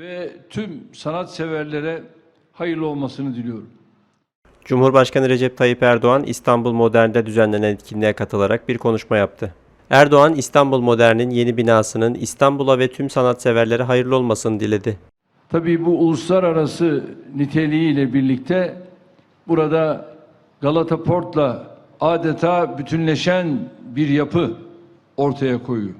ve tüm sanatseverlere hayırlı olmasını diliyorum. Cumhurbaşkanı Recep Tayyip Erdoğan İstanbul Modern'de düzenlenen etkinliğe katılarak bir konuşma yaptı. Erdoğan İstanbul Modern'in yeni binasının İstanbul'a ve tüm sanatseverlere hayırlı olmasını diledi. Tabii bu uluslararası niteliğiyle birlikte burada Galata Port'la adeta bütünleşen bir yapı ortaya koyuyor.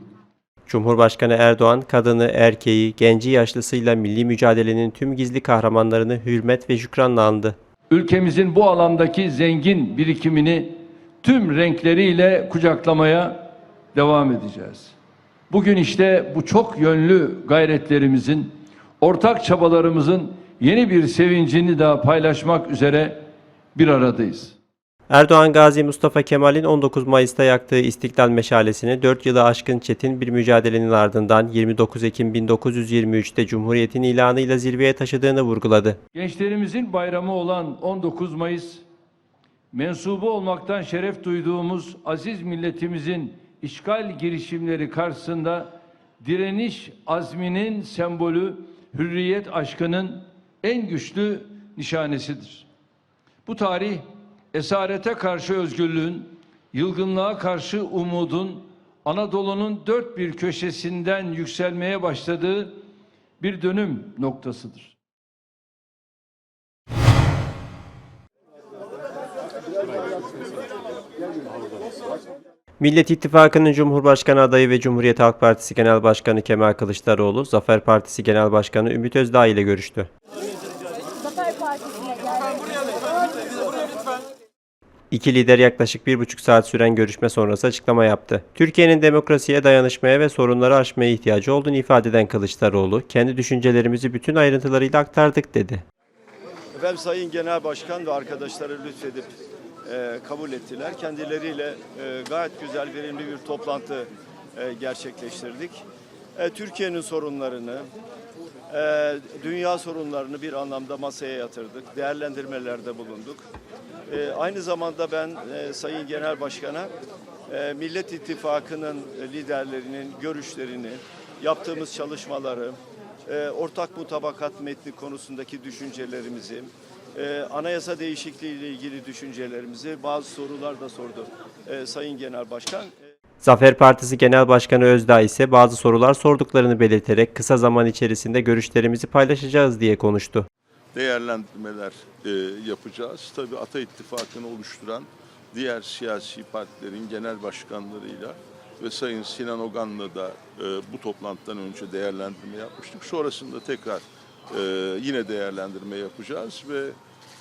Cumhurbaşkanı Erdoğan kadını, erkeği, genci yaşlısıyla milli mücadelenin tüm gizli kahramanlarını hürmet ve şükranla andı. Ülkemizin bu alandaki zengin birikimini tüm renkleriyle kucaklamaya devam edeceğiz. Bugün işte bu çok yönlü gayretlerimizin, ortak çabalarımızın yeni bir sevincini daha paylaşmak üzere bir aradayız. Erdoğan Gazi Mustafa Kemal'in 19 Mayıs'ta yaktığı İstiklal Meşalesini 4 yılı aşkın çetin bir mücadelenin ardından 29 Ekim 1923'te Cumhuriyet'in ilanıyla zirveye taşıdığını vurguladı. Gençlerimizin bayramı olan 19 Mayıs, mensubu olmaktan şeref duyduğumuz aziz milletimizin işgal girişimleri karşısında direniş azminin sembolü, hürriyet aşkının en güçlü nişanesidir. Bu tarih esarete karşı özgürlüğün, yılgınlığa karşı umudun Anadolu'nun dört bir köşesinden yükselmeye başladığı bir dönüm noktasıdır. Millet İttifakı'nın Cumhurbaşkanı adayı ve Cumhuriyet Halk Partisi Genel Başkanı Kemal Kılıçdaroğlu, Zafer Partisi Genel Başkanı Ümit Özdağ ile görüştü. İki lider yaklaşık bir buçuk saat süren görüşme sonrası açıklama yaptı. Türkiye'nin demokrasiye, dayanışmaya ve sorunları aşmaya ihtiyacı olduğunu ifade eden Kılıçdaroğlu, kendi düşüncelerimizi bütün ayrıntılarıyla aktardık dedi. Efendim Sayın Genel Başkan ve arkadaşları lütfedip e, kabul ettiler. Kendileriyle e, gayet güzel, verimli bir toplantı e, gerçekleştirdik. E, Türkiye'nin sorunlarını, e, dünya sorunlarını bir anlamda masaya yatırdık. Değerlendirmelerde bulunduk. E, aynı zamanda ben e, Sayın Genel Başkan'a e, Millet İttifakı'nın liderlerinin görüşlerini, yaptığımız çalışmaları, e, ortak mutabakat metni konusundaki düşüncelerimizi, e, anayasa değişikliği ile ilgili düşüncelerimizi, bazı sorular da sordu e, Sayın Genel Başkan. Zafer Partisi Genel Başkanı Özdağ ise bazı sorular sorduklarını belirterek kısa zaman içerisinde görüşlerimizi paylaşacağız diye konuştu. değerlendirmeler e, yapacağız. Tabii Ata İttifakı'nı oluşturan diğer siyasi partilerin genel başkanlarıyla ve Sayın Sinan Ogan'la da e, bu toplantıdan önce değerlendirme yapmıştık. Sonrasında tekrar e, yine değerlendirme yapacağız ve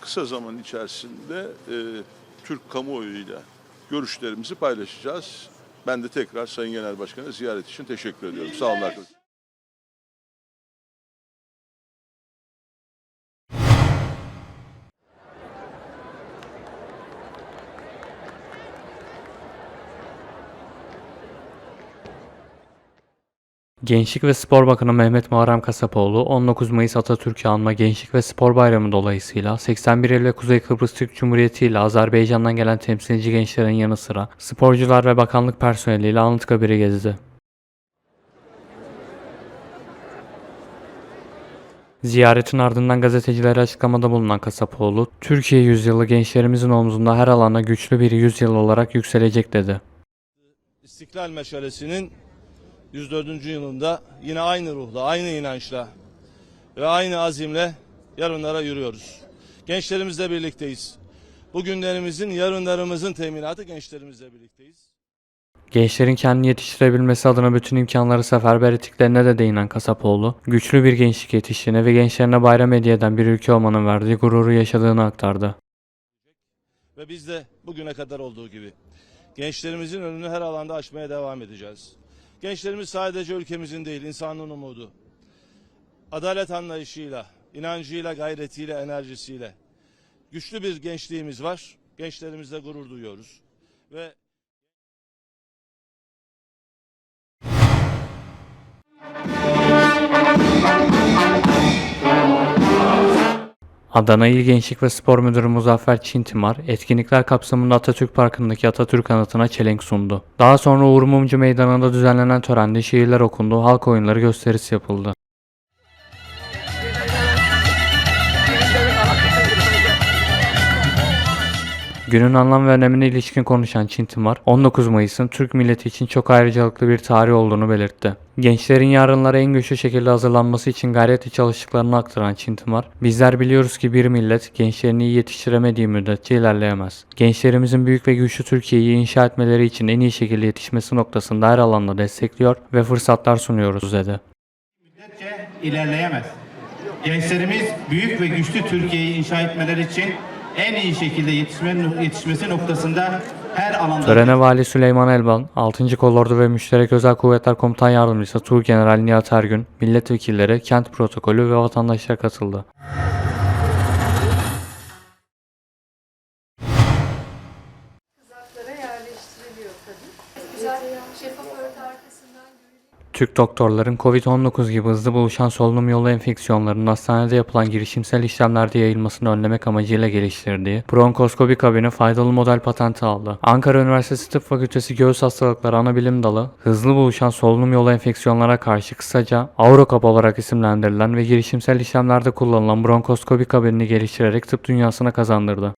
kısa zaman içerisinde e, Türk kamuoyuyla görüşlerimizi paylaşacağız. Ben de tekrar Sayın Genel Başkan'a ziyaret için teşekkür ediyorum. Sağ olun arkadaşlar. Gençlik ve Spor Bakanı Mehmet Muharrem Kasapoğlu 19 Mayıs Atatürk'ü anma Gençlik ve Spor Bayramı dolayısıyla 81 il ve Kuzey Kıbrıs Türk Cumhuriyeti ile Azerbaycan'dan gelen temsilci gençlerin yanı sıra sporcular ve bakanlık personeliyle Anıtkabir'i gezdi. Ziyaretin ardından gazetecilere açıklamada bulunan Kasapoğlu, Türkiye yüzyılı gençlerimizin omzunda her alana güçlü bir yüzyıl olarak yükselecek dedi. İstiklal Meşalesi'nin 104. yılında yine aynı ruhla, aynı inançla ve aynı azimle yarınlara yürüyoruz. Gençlerimizle birlikteyiz. Bugünlerimizin, yarınlarımızın teminatı gençlerimizle birlikteyiz. Gençlerin kendini yetiştirebilmesi adına bütün imkanları seferber ettiklerine de değinen Kasapoğlu, güçlü bir gençlik yetiştiğine ve gençlerine bayram hediye eden bir ülke olmanın verdiği gururu yaşadığını aktardı. Ve biz de bugüne kadar olduğu gibi gençlerimizin önünü her alanda aşmaya devam edeceğiz. Gençlerimiz sadece ülkemizin değil, insanlığın umudu. Adalet anlayışıyla, inancıyla, gayretiyle, enerjisiyle güçlü bir gençliğimiz var. Gençlerimizle gurur duyuyoruz. Ve Adana İl Gençlik ve Spor Müdürü Muzaffer Çintimar, etkinlikler kapsamında Atatürk Parkı'ndaki Atatürk anıtına çelenk sundu. Daha sonra Uğur Mumcu Meydanı'nda düzenlenen törende şiirler okundu, halk oyunları gösterisi yapıldı. Günün anlam ve önemine ilişkin konuşan Çin Tımar, 19 Mayıs'ın Türk milleti için çok ayrıcalıklı bir tarih olduğunu belirtti. Gençlerin yarınlara en güçlü şekilde hazırlanması için gayretli çalıştıklarını aktaran Çin Tımar, bizler biliyoruz ki bir millet gençlerini iyi yetiştiremediği müddetçe ilerleyemez. Gençlerimizin büyük ve güçlü Türkiye'yi inşa etmeleri için en iyi şekilde yetişmesi noktasında her alanda destekliyor ve fırsatlar sunuyoruz dedi. müddetçe ilerleyemez. Gençlerimiz büyük ve güçlü Türkiye'yi inşa etmeleri için en iyi şekilde yetişme, yetişmesi noktasında her alanda Törene Vali Süleyman Elban, 6. Kolordu ve Müşterek Özel Kuvvetler Komutan Yardımcısı Tuğgeneral Nihat Ergün, milletvekilleri, kent protokolü ve vatandaşlar katıldı. Türk doktorların COVID-19 gibi hızlı buluşan solunum yolu enfeksiyonlarının hastanede yapılan girişimsel işlemlerde yayılmasını önlemek amacıyla geliştirdiği bronkoskopi kabini faydalı model patenti aldı. Ankara Üniversitesi Tıp Fakültesi Göğüs Hastalıkları Anabilim Dalı, hızlı buluşan solunum yolu enfeksiyonlara karşı kısaca Aurokap olarak isimlendirilen ve girişimsel işlemlerde kullanılan bronkoskopi kabinini geliştirerek tıp dünyasına kazandırdı.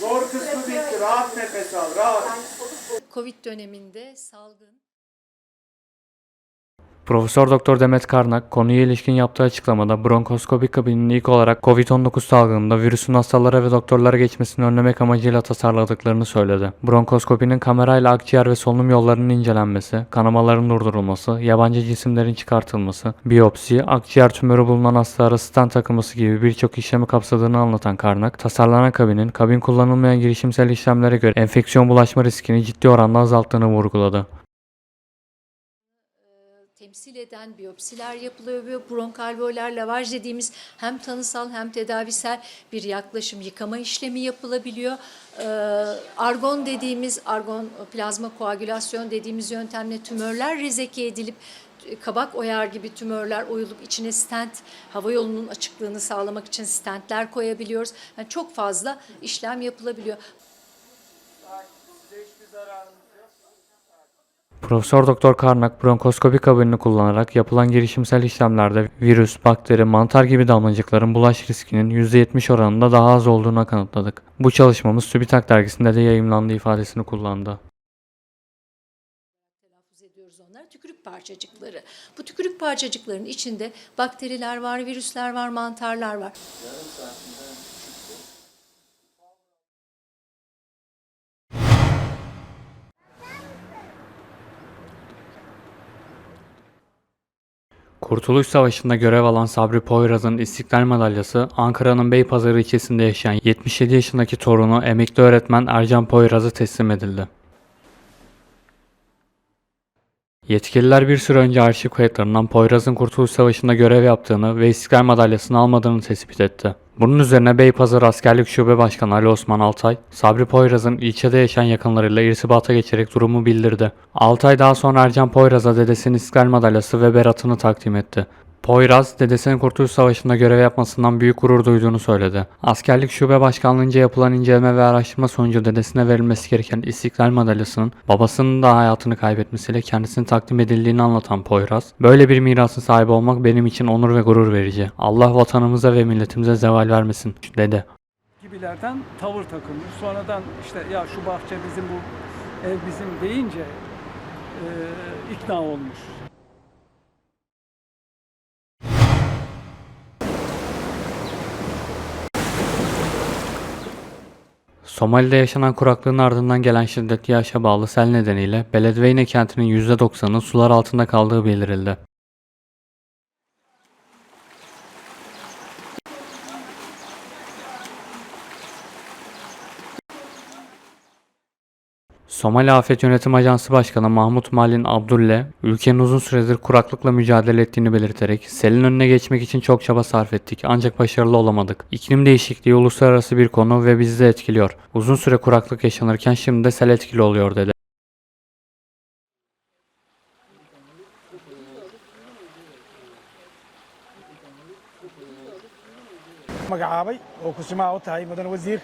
Zor kısmı bitti. Rahat nefes al. Rahat. Covid döneminde salgın Profesör Doktor Demet Karnak konuya ilişkin yaptığı açıklamada bronkoskopi kabininin ilk olarak COVID-19 salgınında virüsün hastalara ve doktorlara geçmesini önlemek amacıyla tasarladıklarını söyledi. Bronkoskopinin kamerayla akciğer ve solunum yollarının incelenmesi, kanamaların durdurulması, yabancı cisimlerin çıkartılması, biyopsi, akciğer tümörü bulunan hastalara stent takılması gibi birçok işlemi kapsadığını anlatan Karnak, tasarlanan kabinin kabin kullanılmayan girişimsel işlemlere göre enfeksiyon bulaşma riskini ciddi oranda azalttığını vurguladı. Temsil eden biyopsiler yapılıyor ve bronkalveoler lavaj dediğimiz hem tanısal hem tedavisel bir yaklaşım yıkama işlemi yapılabiliyor. Ee, argon dediğimiz argon plazma koagülasyon dediğimiz yöntemle tümörler rezeki edilip kabak oyar gibi tümörler oyulup içine stent hava yolunun açıklığını sağlamak için stentler koyabiliyoruz. Yani çok fazla işlem yapılabiliyor. Profesör Doktor Karnak bronkoskopi kabinini kullanarak yapılan girişimsel işlemlerde virüs, bakteri, mantar gibi damlacıkların bulaş riskinin %70 oranında daha az olduğuna kanıtladık. Bu çalışmamız TÜBİTAK dergisinde de yayımlandı ifadesini kullandı. telaffuz ediyoruz onlara. Tükürük parçacıkları. Bu tükürük parçacıkların içinde bakteriler var, virüsler var, mantarlar var. Kurtuluş Savaşı'nda görev alan Sabri Poyraz'ın İstiklal Madalyası Ankara'nın Beypazarı ilçesinde yaşayan 77 yaşındaki torunu emekli öğretmen Ercan Poyraz'a teslim edildi. Yetkililer bir süre önce arşiv kayıtlarından Poyraz'ın Kurtuluş Savaşı'nda görev yaptığını ve İstiklal Madalyası'nı almadığını tespit etti. Bunun üzerine Beypazarı Askerlik Şube Başkanı Ali Osman Altay, Sabri Poyraz'ın ilçede yaşayan yakınlarıyla irtibata geçerek durumu bildirdi. Altay daha sonra Ercan Poyraz'a dedesinin İstiklal Madalyası ve beratını takdim etti. Poyraz, dedesinin Kurtuluş Savaşı'nda görev yapmasından büyük gurur duyduğunu söyledi. Askerlik Şube Başkanlığı'nca yapılan inceleme ve araştırma sonucu dedesine verilmesi gereken İstiklal Madalyası'nın babasının da hayatını kaybetmesiyle kendisine takdim edildiğini anlatan Poyraz, böyle bir mirasın sahibi olmak benim için onur ve gurur verici. Allah vatanımıza ve milletimize zeval vermesin, dedi. gibilerden tavır takılmış. Sonradan işte ya şu bahçe bizim bu ev bizim deyince e, ikna olmuş. Somali'de yaşanan kuraklığın ardından gelen şiddetli yağışa bağlı sel nedeniyle Beledweyne kentinin %90'ının sular altında kaldığı bildirildi. Somali Afet Yönetim Ajansı Başkanı Mahmut Malin Abdulle, ülkenin uzun süredir kuraklıkla mücadele ettiğini belirterek, selin önüne geçmek için çok çaba sarf ettik ancak başarılı olamadık. İklim değişikliği uluslararası bir konu ve bizi de etkiliyor. Uzun süre kuraklık yaşanırken şimdi de sel etkili oluyor dedi. magacaabay oo kusimaa u tahay mudan wasiir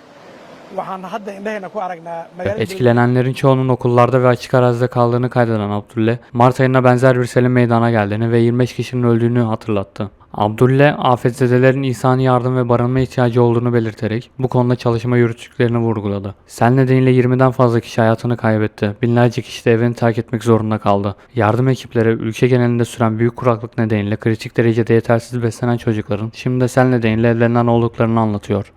Etkilenenlerin çoğunun okullarda ve açık arazide kaldığını kaydeden Abdülle, Mart ayında benzer bir selin meydana geldiğini ve 25 kişinin öldüğünü hatırlattı. Abdülle, afetzedelerin insani yardım ve barınma ihtiyacı olduğunu belirterek bu konuda çalışma yürüttüklerini vurguladı. Sel nedeniyle 20'den fazla kişi hayatını kaybetti. Binlerce kişi de evini terk etmek zorunda kaldı. Yardım ekipleri ülke genelinde süren büyük kuraklık nedeniyle kritik derecede yetersiz beslenen çocukların şimdi de sel nedeniyle evlerinden olduklarını anlatıyor.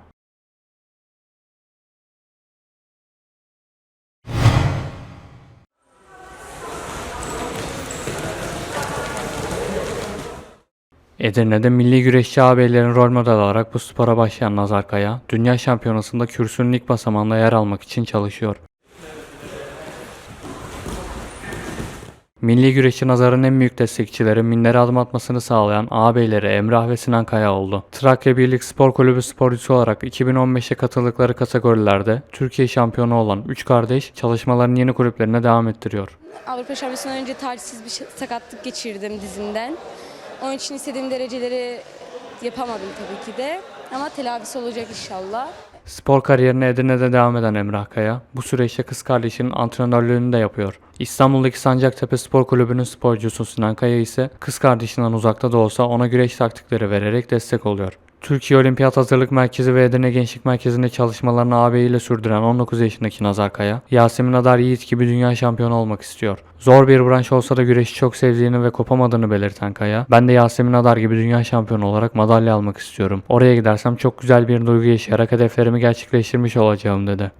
Edirne'de milli güreşçi ağabeylerin rol model olarak bu spora başlayan Nazar Kaya, dünya şampiyonasında kürsünün ilk basamağında yer almak için çalışıyor. Milli güreşçi Nazar'ın en büyük destekçileri minlere adım atmasını sağlayan ağabeyleri Emrah ve Sinan Kaya oldu. Trakya Birlik Spor Kulübü sporcusu olarak 2015'e katıldıkları kategorilerde Türkiye şampiyonu olan 3 kardeş çalışmalarını yeni kulüplerine devam ettiriyor. Avrupa Şampiyonası'ndan önce talihsiz bir sakatlık geçirdim dizimden. Onun için istediğim dereceleri yapamadım tabii ki de. Ama telafisi olacak inşallah. Spor kariyerine Edirne'de devam eden Emrah Kaya, bu süreçte kız kardeşinin antrenörlüğünü de yapıyor. İstanbul'daki Sancaktepe Spor Kulübü'nün sporcusu Sinan Kaya ise kız kardeşinden uzakta da olsa ona güreş taktikleri vererek destek oluyor. Türkiye Olimpiyat Hazırlık Merkezi ve Edirne Gençlik Merkezi'nde çalışmalarını ağabeyiyle sürdüren 19 yaşındaki Nazar Kaya, Yasemin Adar Yiğit gibi dünya şampiyonu olmak istiyor. Zor bir branş olsa da güreşi çok sevdiğini ve kopamadığını belirten Kaya, ben de Yasemin Adar gibi dünya şampiyonu olarak madalya almak istiyorum. Oraya gidersem çok güzel bir duygu yaşayarak hedeflerimi gerçekleştirmiş olacağım dedi.